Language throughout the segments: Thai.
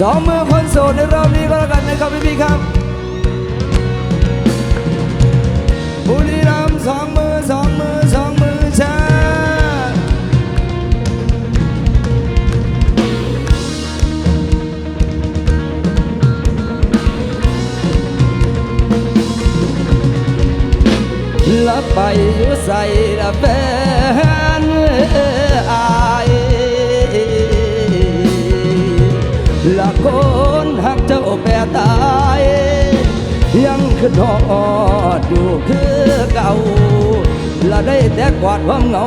สองมือคนโสดในรอบนี้ก็แล้วกันนะครับพี่พี่ครับบุรีรัมย์สองมือสองมือสองมือช้าลับไปอยู่ใส่ละแฟน ตายยังคือทอดอยู่คือเก่าและได้แต่กวาดความเหงา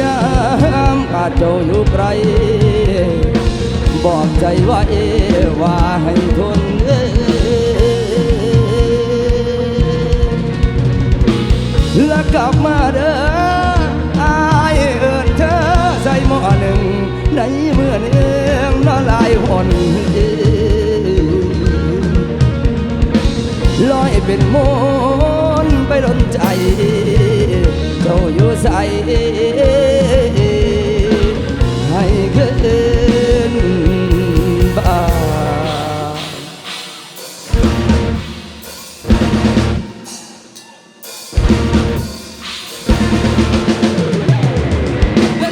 ยามขาดเจ้าอยู่ไกลบอกใจไว้ว่าให้ทนเอ้ยและกลับมาเด้ออายเอินเธอใส่หม้อหนึ่งในเมื่อเนืองนอลายหน เป็นมนไปดนใจ เจ้าอยู่ใสให้เกินบ้าน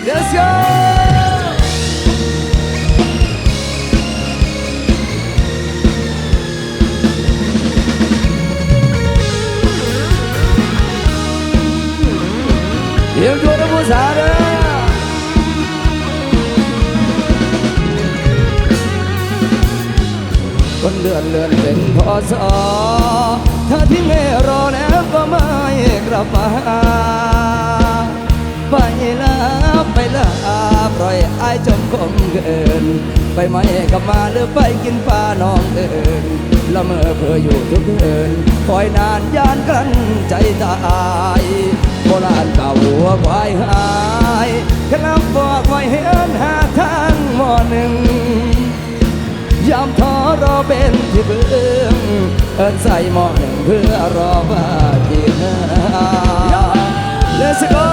Let's go! คนเดือนเลื่อนเป็นพอสอถ้าที่ไม่รอแล้วก็ไม่กลับมาไปแล้วไปแล้วปล่อยอายจมคมเกิน ไปไหมกลับมาหรือไปกินปลาน้องเอินละเมอเพื่ออยู่ทุกเอินคอยนานยานกลั้นใจตายโบราณเก่าหัวควายหา เป็นที่เบื้องเอินใส่หมอหนึ่งเพื่อรอว่าที่หา Let's go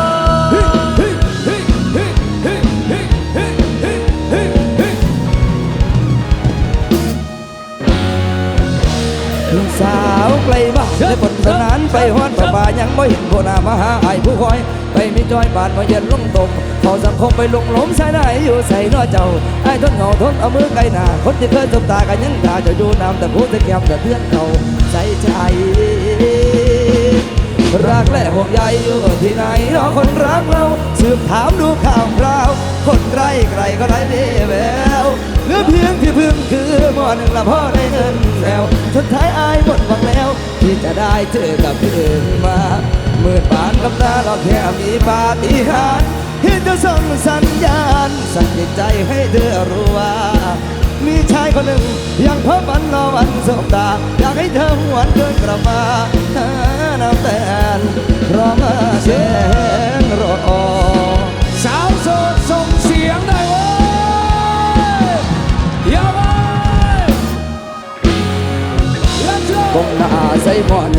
สาวไกลบ้านได้ผลสนานไปฮอดประบายังไม่เห็นโคนามาหาไอ้ผู้คอย ไปมีจอยบานมาเย็นลงตกเขาสังคมไปลงหล้มใส่ไหนอยู่ใส่นอเจ้าไอ้ทนเหงาทนเอามือไกลหน้าคนที่เคยสบตากันยังด่าเจะอยู่น้ำแต่พูดแต่แก้มแต่เพื่อนเขาใส่ใจรักและห่วงใยอยู่ที่ไหนรอคนรักเราสืบถามดูข่าวคราว คนไกลไกลก็ได้เดแวว เหลือเพียงที่พึ่งคือหมอหนึ่งละพ่อได้เงินแล้วสุดท้ายอายหมดหวังแล้ว ที่จะได้เจอกับพี่อนมาเมื่อปานกับตาเราแค่มีปาฏิหาริย์ที่จะส่งสัญญาณ สั่นใจให้เธอรู้ว่า มีชายคนหนึ่งยังเพ้อฝันรอวันสบตา อยากให้เธอหวนเดินกลับมาหาน้ำแตนรอมาเสียงรอส คงหน้าใส่หมอน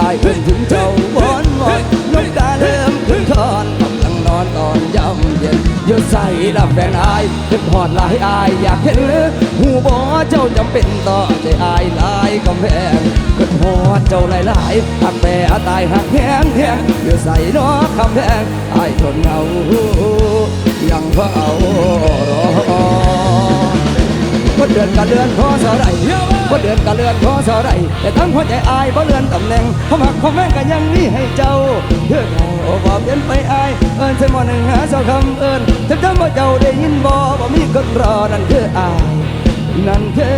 อายเพิ่งถึงเจ้าวอนวอนน้ำตาเริ่มขึ้นคอนกำลังนอนตอนยำเย็นอยืดใส่ดับแฟนอายขึ้นหอดลายอายอยากเห็นเลยหูบอเจ้าจำเป็นต่อใจอายลายกำแพงขึ้นหอดเจ้าหลายหลายหักแปรตายหักแพงแพงอยืดใส่นอกคำแพงอายทนเอายังเฝ้ารอ ว่เดือนกับเดือนพอสอไรว่าเดือนกับเดือนพอสอไรแต่ทั้งหัวใจอายเพราะเดือนตำแหน่งความหักความแม่งกันยังมีให้เจ้าเพื่อเขาบอกเดินไปอายเอิญใส่หมอหนึ่งหาเจ้าคำเอิญถ้าจำว่าเจ้าได้ยินบ่ว่ามีคนรอนั่นคืออายนั่นคือ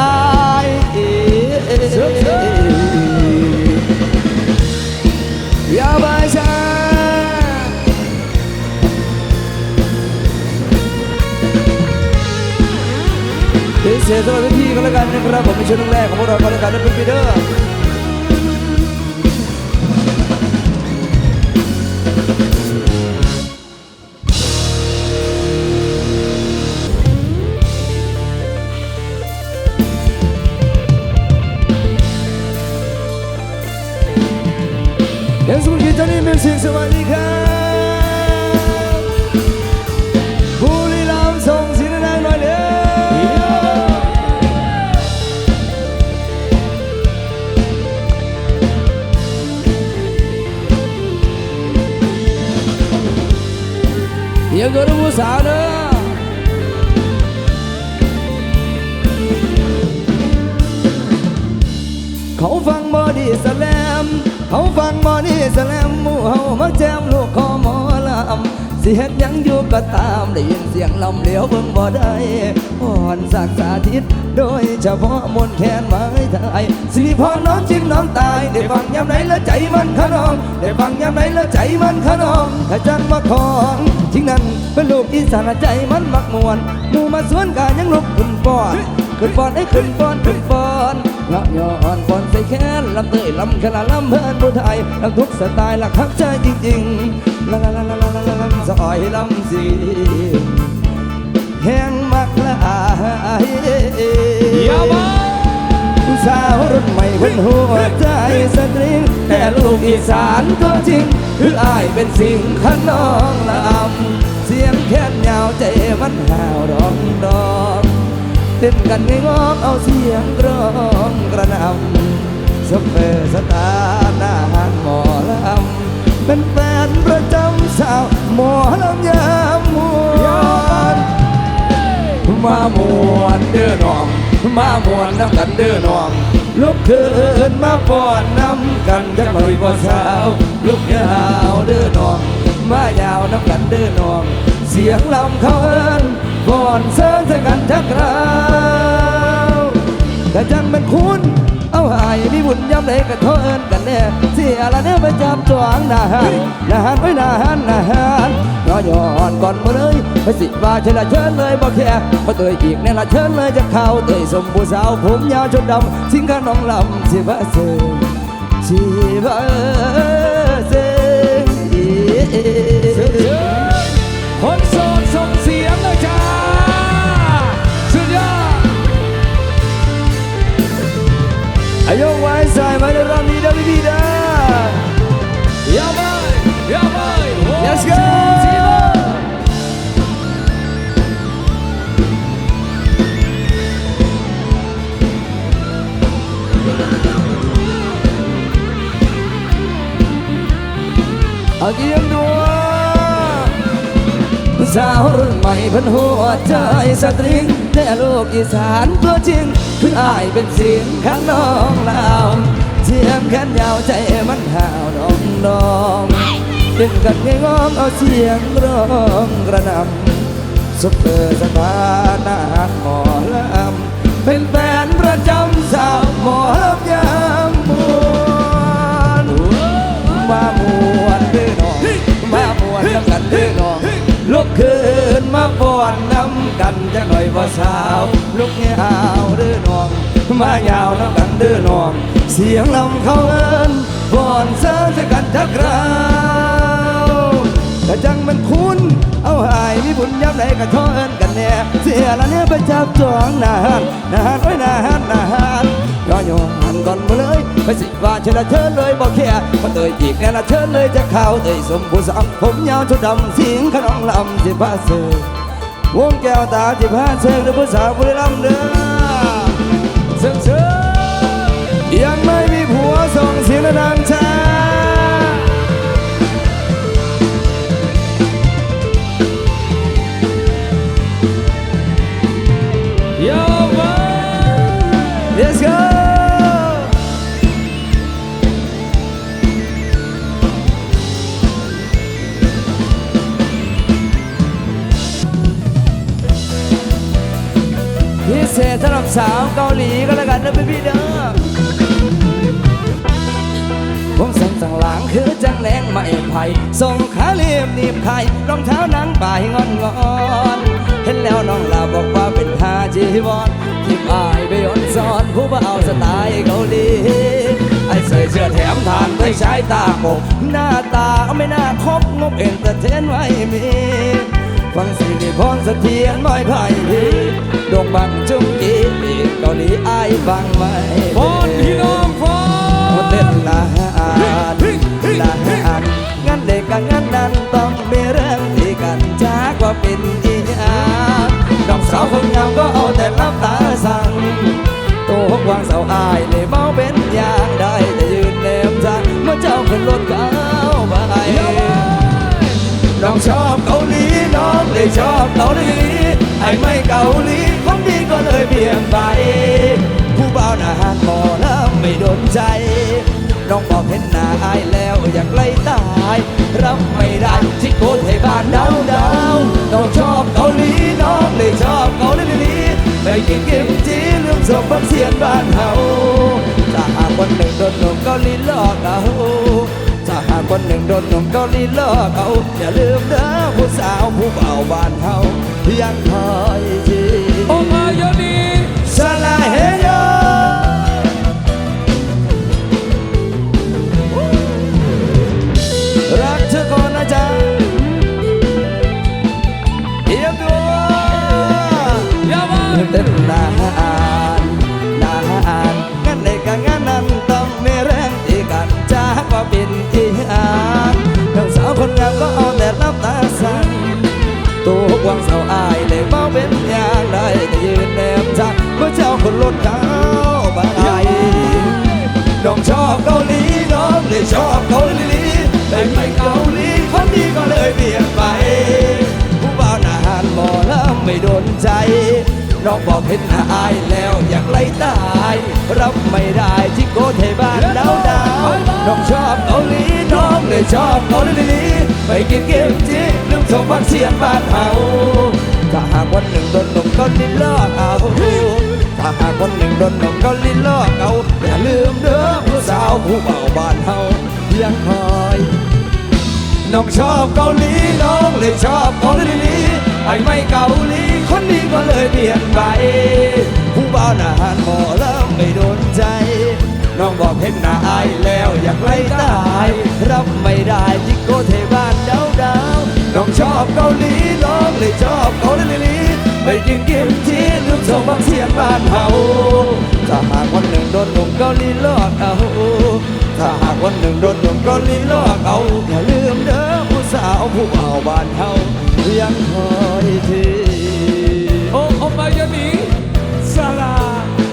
อายอย่าไปช้ เป็นเสียสละที่ก็แล้วกันนะครับผมเป็นช่วงแรกของพวกเราก็แล้วกันนะเป็นปีเดอร์ยังสุขีตอนนี้เป็นสียงสวัสดีครับ เดี๋ยวก็รู้ผู้สาวเด้อเขาฟังบอดี้สแลม เขาฟังบอดี้สแลมหมู่เฮามาแจมลูกคอหมอลำสิเฮ็ดยังอยู่ก็ตามได้ยินเสียงลำเหลียวเบิ่งบ่ได้อ่อนสักสาธิต โดยเฉพาะมนแคนไม้ไทยสิริพรน้องจิ้มน้องตาย ได้ฟังยามไหนแล้วใจมันขนอง ได้ฟังยามไหนแล้วใจมันขนองถ้าจังมาของ ทิ้งนั้นเป็นลูกอีสานใจมันมักมวนหมู่มาสวนกายังลุกขึ้นปอนขึ้นปอนไอ้ขึ้นปอนขึ้นปอนเงาะย้อนปอนใส่แขนลำเตยลำขนาดลำเพิ่นผู้ไทยลำทุกสไตล์หลักทักใจจริงๆลำลำลำลำลำลำซอยลำสี สาวรุ่นใหม่เพิ่นหัวใจสตริงแต่ลูกอีสานตัวจริงคืออายเป็นสิ่งข้างน้องลำเสียงแค้นยาวใจมันห่าวดองดองเต้นกันง่งอกเอาเสียงกร้องกระนำสเปสตาหน้าหานหมอลำเป็นแฟนประจำสาวหมอลำยามมวนมามวนเด้อน้อง มามวนน้ำกันเด้อน้องลุกขึ้นมาป้อนน้ำกันจักหน่อยบ่สาวลุกยาวเด้อน้องมายาวน้ำกันเด้อน้อง เสียงลำเขาเอิ้นป้อนเสิร์นใส่กันจักราวแต่จังเป็นคุณ อาหายมีบุญย้ำไหนกันเท่าเอินกันแน่เสียละเนี่ยมาจับจวงนาหานนาหานไว้นาหานนาหานรอย้อนก่อนมาเลยไปสิว่าเชิญละเชิญเลยบอกแค่มาเตยอีกเนี่ยละเชิญเลยจะเข้าเตยสมบูสาวผมยาวจนดำสิงขน้องลำสิบะเซสิบะเซ ยุไว้ใส่มาในรอบนี้เด้อพี่ๆเด้ออย่าไปอย่าไป Let's go เอาเกียมดั วสาวรุ่นใหม่เพิ่นหัวใจสตริงแต่ลูกอีสานตัวจริงคืออายเป็นเสียงข้างน้องลาวเสียงแขนยาวใจมันห่าวน้องน้องดึงกันงงองเอาเสียงร้องกระนำซุปเปอสตาหน้าหมอลำเป็นแฟนประจำสาวหมอลำยามมวนมามวน กันจะหน่อยว่าสาวลุกยาวเด้อน้อง มายาวน้ำกันเด้อน้อง เสียงลำเขาเอินป้อนเสิร์ฟกันทักราวแต่จังมันคุ้นเอาหายมีบุญย้ำไหนก็ท้อเอินกันแน่เสียละเนี่ยไปจับจองนานนานไว้นานนานรออยู่หันก่อนมาเลยไปสิว่าเชิญละเชิญเลยบอกแค่มาเตยอีกแน่ละเชิญเลยจะเข้าเตยสมบูรณ์สามผมยาวชุดดำสิงขนองลำสิพาเสือ วงแก้วตาที่พาเชิงด้วยผู้สาวบุรีรัมย์เด้อซึ่งเสียงยังไม่มีผัวส่งเสียงดังชา ด้วยสายตาโกหน้าตาไม่น่าคบงบเอ็นเตอร์เทนไว้มี ฟังสิริพรเสถียรไม่ไผ่พีดงบังจุงกีเกาหลีไอายฟังไหมบอลพี่น้องฟ้าเต้นละหานละหานงานเด็กกับงานนั้นต้องมีเรื่องที่กันจากว่าเป็นอีหยังน้องสาวคนงามก็เอาแต่รับตาสั่งตัววางสาวอายเลยเมาเป็นอย่างได้ เมื่อเจ้าขึ้นรถเขาไปน้องชอบเกาหลีน้อชอบเกาหลีไอ้ไม่เกาหลีคนดีก็เลยเบี่ยงไป ผู้บ่าวหน้าหานหมอแล้วไม่โดนใจ น้องบอกเห็นหน้าอายแล้วอยากไล่ตายรับไม่ได้ที่โกดให้บ้านดาวดาวน้องชอบเกาหลีน้องเลยชอบเกาหลีไปกินกิมจีลืมสมบัติเสียนบ้านเฮา ถ้าหากวันหนึ่งโดนหนุ่มเกาหลีหลอกเอาถ้าหากวันหนึ่งโดนหนุ่มเกาหลีหลอกเอาอย่าลืมเด้อผู้สาวผู้เบาวบ้านเฮายังคอยทีโอมายานีสลายเฮโยานทั้งสาวคนงามก็เอาแต่น้ำตาสั่นตัวกวางสาวอายเลยเมาเป็นอย่างไรก็ยืนแนมจักเมื่อเจ้าคนลดเขาบาไอน้องชอบเกาหลีน้องเลยชอบเกาหลีแต่ไม่เกาหลี น้องบอกเห็นหน้าอายแล้วอยากไล่ตายรับไม่ได้ที่โกเทบ้านดาวดาวน้องชอบเกาหลีน้องเลยชอบเกาหลีไปกินเกมจีลืมส่งฟังเสียงบ้านเฮาถ้าหากวันหนึ่งโดนนุ่มเกาหลีลอกเอาถ้าหากวันหนึ่งโดนนุ่มเกาหลีลอกเอาอย่าลืมเด้อผู้สาวผู้เบาบ้านเฮายังคอยน้องชอบเกาหลีน้องเลยชอบเกาหลีไอ้ไม่เกาหลี คนนี้ก็เลยเปลี่ยนไป ผู้บ่าวหน้าหานหมอแล้วไม่โดนใจ น้องบอกเห็นหน้าอายแล้วอยากไล่ตาย รับไม่ได้ที่โกเทบ้านดาวดาวน้องชอบเกาหลีน้องเลยชอบเกาหลีไปกินกิมจีลืมส่งบักเสียงบ้านเฮาถ้าหากวันหนึ่งโดนหนุ่มเกาหลีลอกเอาถ้าหากวันหนึ่งโดนหนุ่มเกาหลีลอกเอาอย่าลืมเด้อผู้สาวผู้เบาบ้านเฮายังคอยที โอโอมายานีซาลา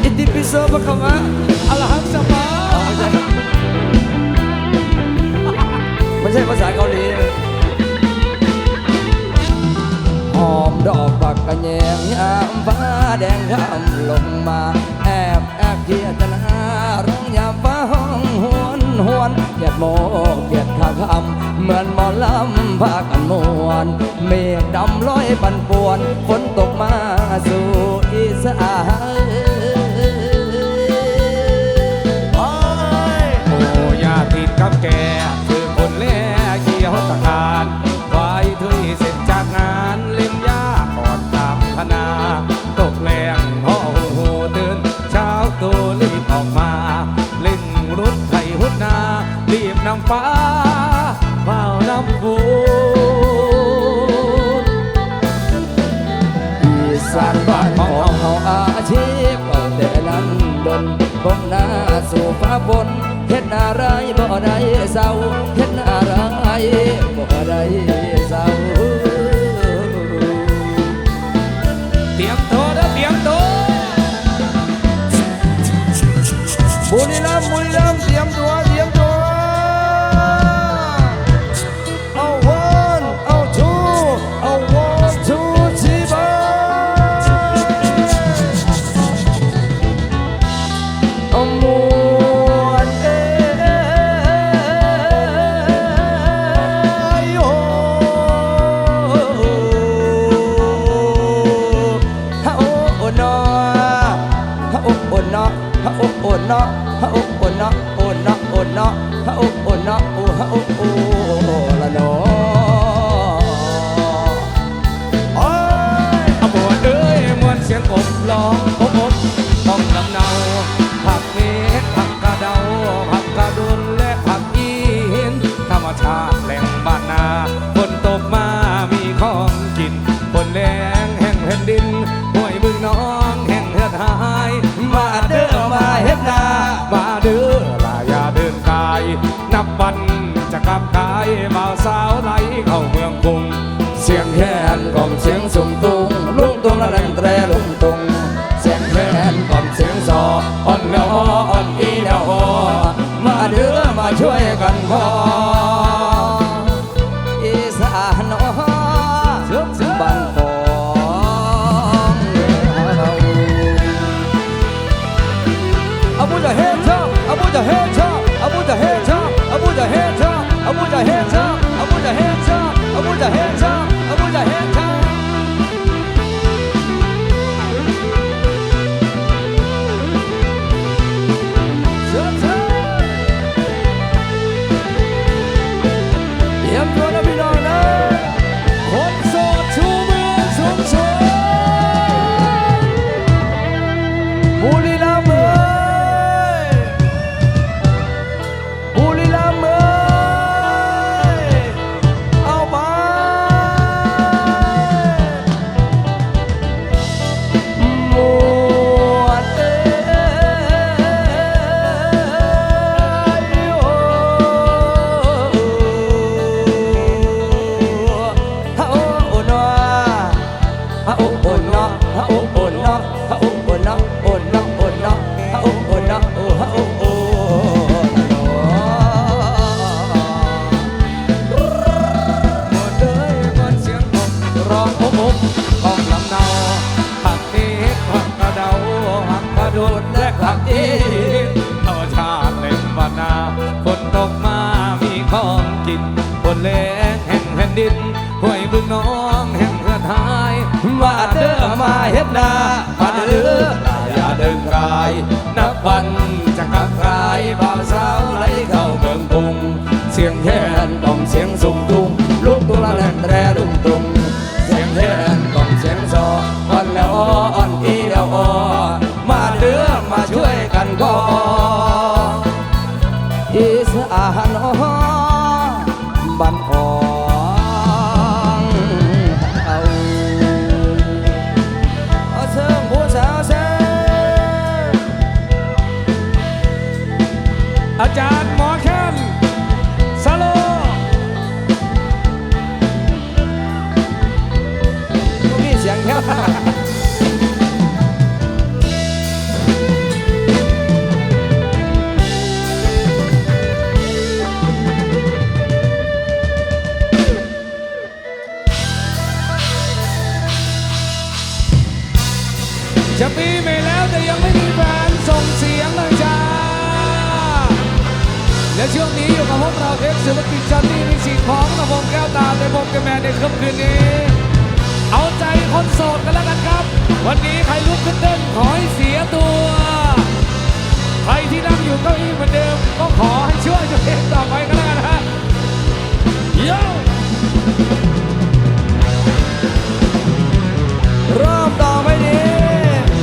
อิติปิโสปะคะมะอัลฮัมสมาไม่ใช่ภาษาเกาหลีหอมดอกปักกระแยงยามฟ้าแดงคำลงมา แอบแอบเกียดนาร้องยามฟ้าห้อง หวนเกียดโมกเกียดข้าคำเหมือนหมอลำพากันมวนเมฆดำลอยปันป่วนฝนตกมาสู่อีสานโอ้ยโอ้ยาติดกับแกคือคนแลเขียวตะการ ฟ้าเฝ้านำบูนอีสานบ้านของเฮาอาชีพเอาแต่นั้นดนก้มหน้าสู่ฟ้าบนเฮ็ดอะไรบ่ได้เศร้าเฮ็ดอะไรบ่ได้า I'm gonna ดินธรรมชาติเล่นบานาฝนตกมามีของกินบนแรงแห่งแผ่นดินห้วยบึงน้องแห่งเพื่อไทยมาเด้อมาเฮ็ดนามาเด้ออย่าเดินกายนับวันจะกลับกลายบ่าวสาวไหลเข้าเมืองกรุงเสียงแคนต้อง บ้านอองเอาเอาเชิงผู้สาวเชิงอาจารย์ มีสิ่งของกับวงแก้วตาในวงแกแมนในค่ำคืนนี้ เอาใจคนโสดกันแล้วกันครับ วันนี้ใครลุกขึ้นเต้นขอให้เสียตัว ใครที่นั่งอยู่เก้าอี้เหมือนเดิม ก็ขอให้ช่วยตัวเองต่อไปกันแล้วกันฮะโย่เริ่มต่อไปนี้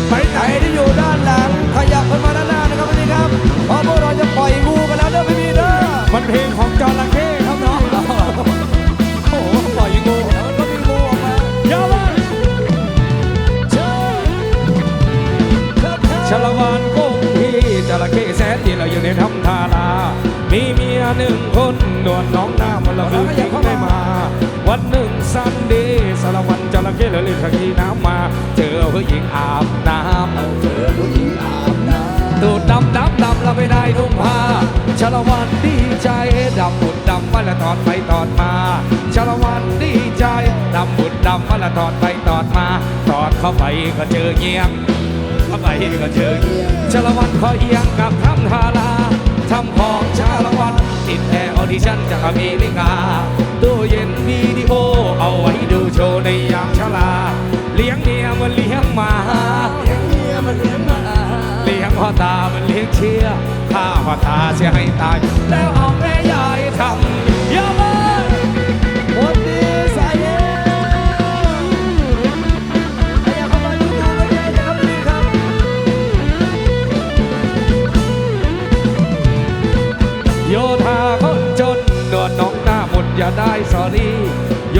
ไปไหนที่อยู่ด้านหลังขยับขึ้นมาด้านหน้านะครับพี่ครับเพราะพวกเราจะปล่อยงูกันแล้วเด้อพี่เด้อมันเพลงของจอระเข้ครับน้ เข้แสนที่เราอยู่ในทำทารามีเมียหนึ่งคนนวลน้องหน้ามันละคือทิ้งไม่มา วันหนึ่งซันเดย์สารวันจระเข้เลยเรียกขี่น้ำมา เจอผู้หญิงอาบน้ำเจอผู้หญิงอาบน้ำตูดดำดำดำเราไม่ได้นุ่งผ้าชาละวันดีใจดำบุดดำมาละตอดไปตอดมาชาละวันดีใจดำบุดดำมาละตอดไปตอดมาตอดเข้าไปก็เจอเงียงเข้า ไปก็เจอเงียงชาละวันคอยเอียงกับทำทาราทำของชาละวัน ติดแอร์ออดิชั่นจากอเมริกาตู้เย็นวิดีโอ เอาไว้ดูโชว์ในยามชราเลี้ยงเมียมันเลี้ยงมาเลี้ยงเมียมันเลี้ยงมาเลี้ยงพ่อตามันเลี้ยงเชียร์ข้าพ่อตาเสียให้ตาย แล้วเอาแม่ยายทำ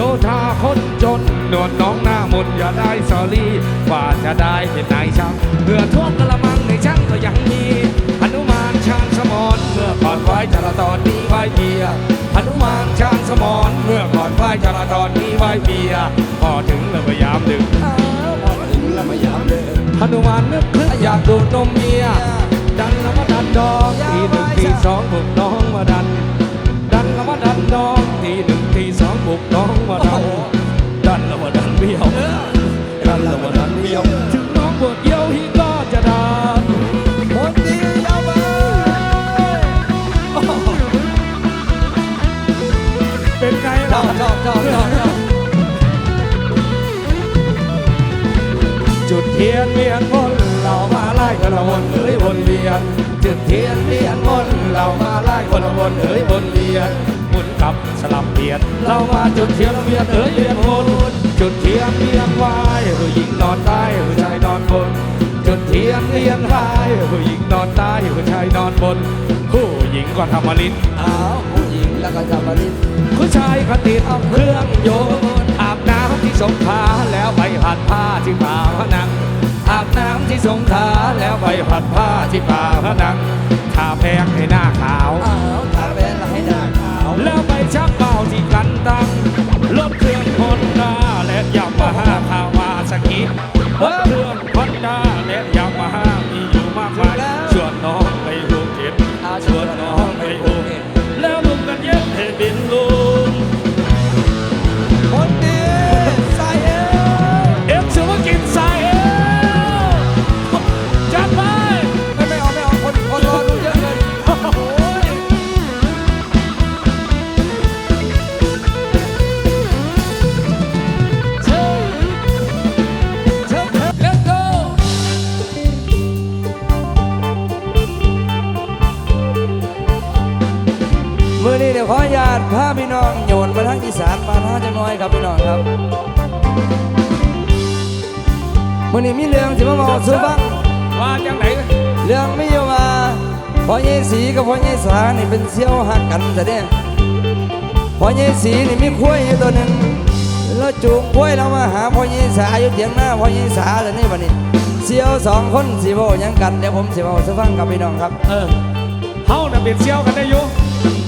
โยธาคนจนนวดน้องหน้าหมดอย่าได้สอรี่กว่าจะได้เป็นนายช่างเพื่อท่วมกระมังในช่างก็ยังมีหนุมานช้างสมอนเมื่อก่อนไว้จราจรนี้ไว้เบียร์หนุมานช้างสมอนเมื่อก่อนไว้จราจรนี้ไว้เบียร์พอถึงแล้วพยายามดึงอ้าวพอมาถึงแล้วพยายามเดินหนุมานนึกขึ้นอยากดูดนมเมียดันแล้วมาดันดองทีหนึ่งทีสองบุกน้องมาดันดันแล้วมาดันดองทีหนึ่งทีสองบุกน้อง ล่กันละวนเอ้ยวนเวียนจุดเทียนเวียนวนเรามาไล่คนละวนเอ้ยวนเวียนหมุนกลับสลับเปลี่ยนเรามาจุดเทียนเวียนเอ้ยเวียนวนจุดเทียนเวียนวายผู้หญิงนอนใต้ผู้ชายนอนบนจุดเทียนเวียนวายผู้หญิงนอนใต้ผู้ชายนอนบนผู้หญิงก็ทำมาลิ้นอ้าวผู้หญิงแล้วก็จะมาลิ้นผู้ชายก็ติดเอาเครื่องโยนอาบน้ำที่สงขลาแล้วไปผัดผ้าที่ป่าพนัง อาบน้ำที่สงขลาแล้วไปผัดผ้าที่ป่าพนังทาแพงให้หน้าขาว อ้าวทาแป้งแล้วให้หน้าขาว แล้วไปชักเป่าที่กันตังรถเครื่องฮอนด้าและยามาฮ่าคาวาสกิรถเครื่อง อยครับพี่น้องครับมื่อนี้มีเรื่องที่มาบอกสู่ฟังว่าจังไหนเรื่องไม่อยู่ว่าพ่อใหญ่สีกับพ่อใหญ่สานี่เป็นเซี่ยวหักกันแต่เนี่ยพ่อใหญ่สีนี่มีคุ้ยอยู่ตัวหนึ่งแล้วจูงคุ้ยเรามาหาพ่อใหญ่สาอยู่เถียงหน้าพ่อใหญ่สาแต่นี่วันนี้เซี่ยวสองคนสีโบยังกันเดี๋ยวผมสิบอสู่ฟังกับพี่น้องครับ เออเฮาน่ะเป็นเซี่ยวกันได้อยู่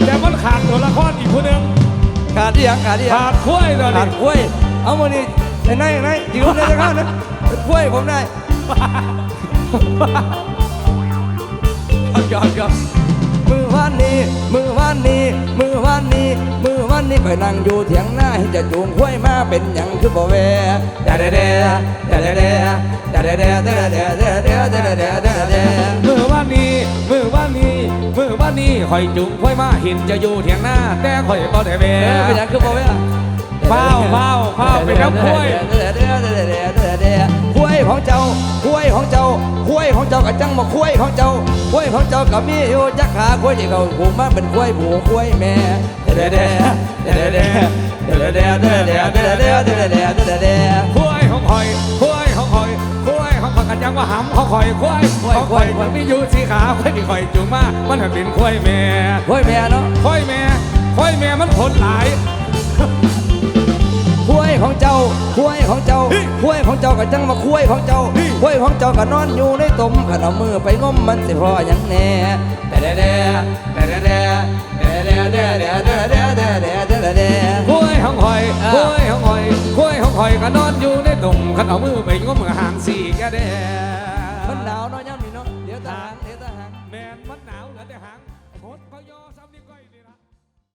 แต่มันขาดตัวละครอีกคนหนึง ขาดที่ยังขาดที่ยังขาดคุ้ยตัวขานี้ดคุ้ยเอามานี่ไอ้นายไอ้นายยืมเลยจะเข้านะคุ้ยผมได้ ยอดครับมือวานนี้ มือวานนี้ มือวานนี้ มือวานนี้ไปนั่งอยู่เถียงหน้าให้จะจูงคุ้ยมาเป็นหยังคือบ่แวดาเดเดดาเดเดดาเดเดดาเดเดดาเดเดดาเดเดดาเดมือว่านี้ มือว่านี้ มือว่านี้คอยจุงค่อยมาเห็นจะอยู่เถียงหน้า แต่คอยบ่ได้แวเออเป็นหยังคือบ่แวเฝ้าเฝ้าเฝ้าเป็นน้ำคุ้ย คุ้ยของเจ้าคุ้ยของเจ้าคุ้ยของเจ้ากับจังมาคุ้ยของเจ้าคุ้ยของเจ้ากับมีอยู่จักขาคุ้ยที่เขาผูกมาเป็นคุ้ยผูกคุ้ยแม่เด้เด้เด้เด้เด้เด้เด้เด้เด้เด้เด้เด้เด้เด้เด้คุ้ยของคอยคุ้ยของคอยคุ้ยของคอยกันยังว่าหำของคอยคุ้ยของคอยมันมีอยู่สีขาคุ้ยที่คอยจุงมามันเป็นคุ้ยแม่คุ้ยแม่เนาะคุ้ยแม่คุ้ยแม่มันผลหลายคุ้ย ของเจ้าคุ้ยของเจ้าคุ้ยของเจ้ากับจังมาคุ้ยของเจ้าคุ้ยของเจ้าก็นอนอยู่ในตุ่มขันเอามือไปงมมันสิพอหยังแน่เด้เด้เด้เด้เด้เด้เด้เด้เด้เด้เด้เด้เด้เด้เด้เด้คุ้ยของคอยคุ้ยของคอยคุ้ยของคอยก็นอนอยู่ในตุ่มขันเอามือไปงมหางสีแกแดมันหนาวเนาะย่ำนี่เนาะเดี๋ยวทหา